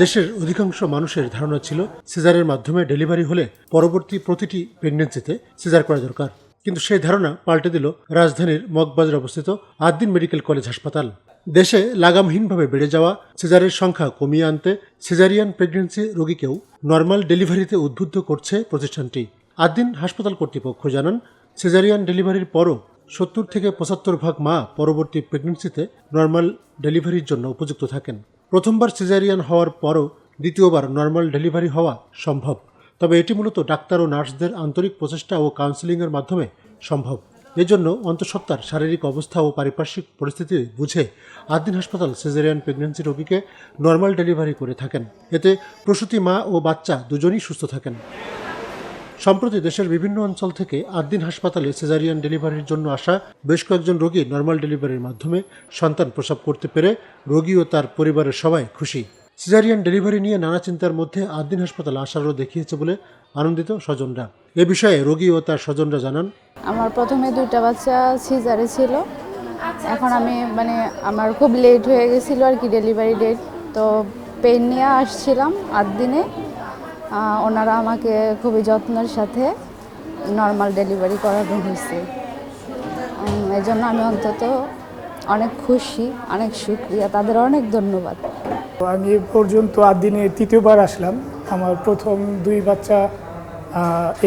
দেশের অধিকাংশ মানুষের ধারণা ছিল সিজারের মাধ্যমে ডেলিভারি হলে পরবর্তী প্রতিটি প্রেগনেন্সিতে সিজার করা দরকার। কিন্তু সেই ধারণা পাল্টে দিল রাজধানীর মগবাজার অবস্থিত আদ্দিন মেডিকেল কলেজ হাসপাতাল। দেশে লাগামহীনভাবে বেড়ে যাওয়া সিজারের সংখ্যা কমিয়ে আনতে সিজারিয়ান প্রেগনেন্সি রোগীকেও নর্মাল ডেলিভারিতে উদ্বুদ্ধ করছে প্রতিষ্ঠানটি। আদ্দিন হাসপাতাল কর্তৃপক্ষ জানান, সিজারিয়ান ডেলিভারির পরও সত্তর থেকে পঁচাত্তর ভাগ মা পরবর্তী প্রেগনেন্সিতে নর্মাল ডেলিভারির জন্য উপযুক্ত থাকেন। প্রথমবার সিজারিয়ান হওয়ার পরও দ্বিতীয়বার নর্মাল ডেলিভারি হওয়া সম্ভব। তবে এটি মূলত ডাক্তার ও নার্সদের আন্তরিক প্রচেষ্টা ও কাউন্সেলিংয়ের মাধ্যমে সম্ভব। এজন্য অন্তঃসত্ত্বার শারীরিক অবস্থা ও পারিপার্শ্বিক পরিস্থিতি বুঝে আদ্দিন হাসপাতাল সিজারিয়ান প্রেগন্যান্সি রোগীকে নর্মাল ডেলিভারি করে থাকেন। এতে প্রসূতি মা ও বাচ্চা দুজনই সুস্থ থাকেন। সম্প্রতি দেশের বিভিন্ন অঞ্চল থেকে আদ্দিন হাসপাতালে সিজারিয়ান ডেলিভারির জন্য আসা বেশ কয়েকজন রোগী নর্মাল ডেলিভারির মাধ্যমে সন্তান প্রসব করতে পেরে রোগী ও তার পরিবারের সবাই খুশি। সিজারিয়ান ডেলিভারি নিয়ে নানা চিন্তার মধ্যে আদ্দিন হাসপাতালে আসারও দেখিয়েছে বলে আনন্দিত স্বজনরা। এ বিষয়ে রোগী ও তার স্বজনরা জানান, আমার প্রথমে দুইটা বাচ্চা সিজারে ছিল। এখন আমি মানে আমার খুব লেট হয়ে গেছিল আর কি ডেলিভারি ডেট তো পেন নিয়ে আসছিলাম আট দিনে ওনারা আমাকে খুবই যত্নের সাথে নর্মাল ডেলিভারি করানো হয়েছে। এই জন্য আমি অন্তত অনেক খুশি, অনেক সুক্রিয়া তাদের অনেক ধন্যবাদ। আমি এ পর্যন্ত আট দিনে তৃতীয়বার আসলাম। আমার প্রথম দুই বাচ্চা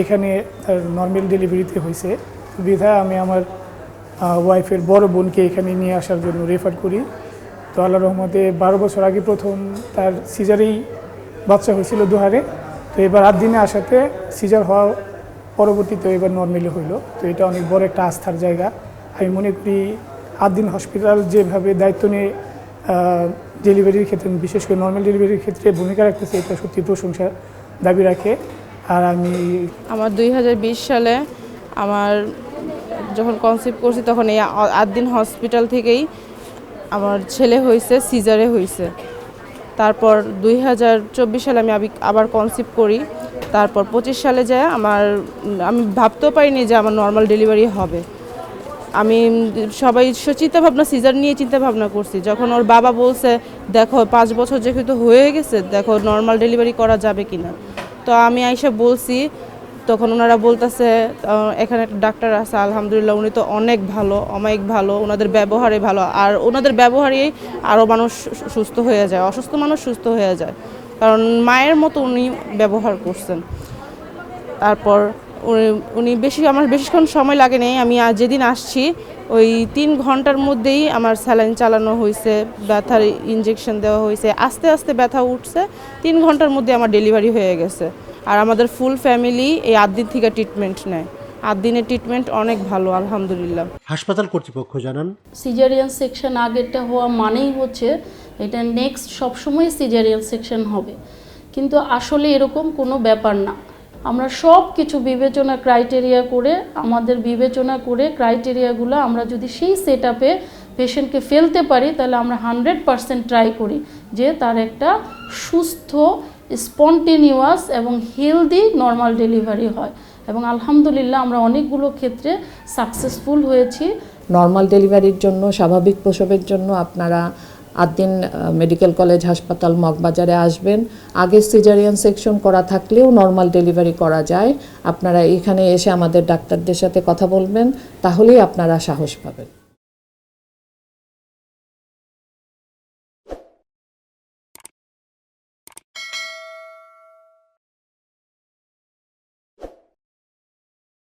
এখানে তার নর্মাল ডেলিভারিতে হয়েছে। বিধায় আমি আমার ওয়াইফের বড় বোনকে এখানে নিয়ে আসার জন্য রেফার করি। তো আল্লাহ রহমতে বারো বছর আগে প্রথম তার সিজারেই বাচ্চা হয়েছিল দুহারে। তো এবার আট দিনে আসাতে সিজার হওয়া পরবর্তীতে এবার নর্মালি হইল। তো এটা অনেক বড় একটা আস্থার জায়গা। আমি মনে করি আদ্দিন হসপিটাল যেভাবে দায়িত্ব নিয়ে ডেলিভারির ক্ষেত্রে, বিশেষ করে নর্মাল ডেলিভারির ক্ষেত্রে ভূমিকা রাখতেছে, এটা সত্যি প্রশংসা দাবি রাখে। আর আমি আমার দুই হাজার বিশ সালে আমার যখন কনসিভ করছি, তখন এই আ- আদ্দিন হসপিটাল থেকেই আমার ছেলে হয়েছে সিজারে হয়েছে তারপর দুই হাজার চব্বিশ সালে আমি আবি- আবার কনসিভ করি। তারপর পঁচিশ সালে যায় আমার, আমি ভাবতেও পারিনি যে আমার নর্মাল ডেলিভারি হবে। আমি সবাই চিন্তা ভাবনা, সিজার নিয়ে চিন্তা ভাবনা করছি। যখন ওর বাবা বলছে, দেখো, পাঁচ বছর যেহেতু হয়ে গেছে, দেখো নর্মাল ডেলিভারি করা যাবে কিনা? তো আমি আইসা বলছি তখন ওনারা বলতেছে এখানে একটা ডাক্তার আছে, আলহামদুলিল্লাহ, উনি তো অনেক ভালো, অমায়িক ভালো, ওনাদের ব্যবহারে ভালো। আর ওনাদের ব্যবহারেই আরও মানুষ সুস্থ হয়ে যায়, অসুস্থ মানুষ সুস্থ হয়ে যায়। কারণ মায়ের মতো উনি ব্যবহার করছেন। তারপর উনি- বেশি, আমার বেশিক্ষণ সময় লাগে নাই, আমি যেদিন আসছি, ওই তিন ঘণ্টার মধ্যেই আমার স্যালাইন চালানো হয়েছে ব্যথার ইঞ্জেকশন দেওয়া হয়েছে আস্তে আস্তে ব্যথা উঠছে, তিন ঘণ্টার মধ্যে আমার ডেলিভারি হয়ে গেছে। আর আমাদের ফুল ফ্যামিলি এই আট দিন থেকে ট্রিটমেন্ট নেয়। আট দিনের ট্রিটমেন্ট অনেক ভালো আলহামদুলিল্লাহ। হাসপাতাল কর্তৃপক্ষ জানান? সিজারিয়ান সেকশন আগেরটা হওয়া মানেই হচ্ছে এটা নেক্সট সবসময় সিজারিয়ান সেকশন হবে। কিন্তু আসলে এরকম কোনো ব্যাপার না। আমরা সব কিছু বিবেচনা ক্রাইটেরিয়া করে আমাদের বিবেচনা করে ক্রাইটেরিয়াগুলো আমরা যদি সেই সেট আপে পেশেন্টকে ফেলতে পারি তাহলে আমরা হান্ড্রেড পারসেন্ট ট্রাই করি যে তার একটা সুস্থ স্পন্টেনিউয়াস এবং হেলদি নর্মাল ডেলিভারি হয়। এবং আলহামদুলিল্লাহ আমরা অনেকগুলো ক্ষেত্রে সাকসেসফুল হয়েছি। নর্মাল ডেলিভারির জন্য, স্বাভাবিক প্রসবের জন্য আপনারা আদ্দিন মেডিকেল কলেজ, হাসপাতাল, মগবাজারে আসবেন। আগে সিজারিয়ান সেকশন করা থাকলেও নর্মাল ডেলিভারি করা যায়। আপনারা এখানে এসে আমাদের ডাক্তারদের সাথে কথা বলবেন, তাহলেই আপনারা সাহস পাবেন।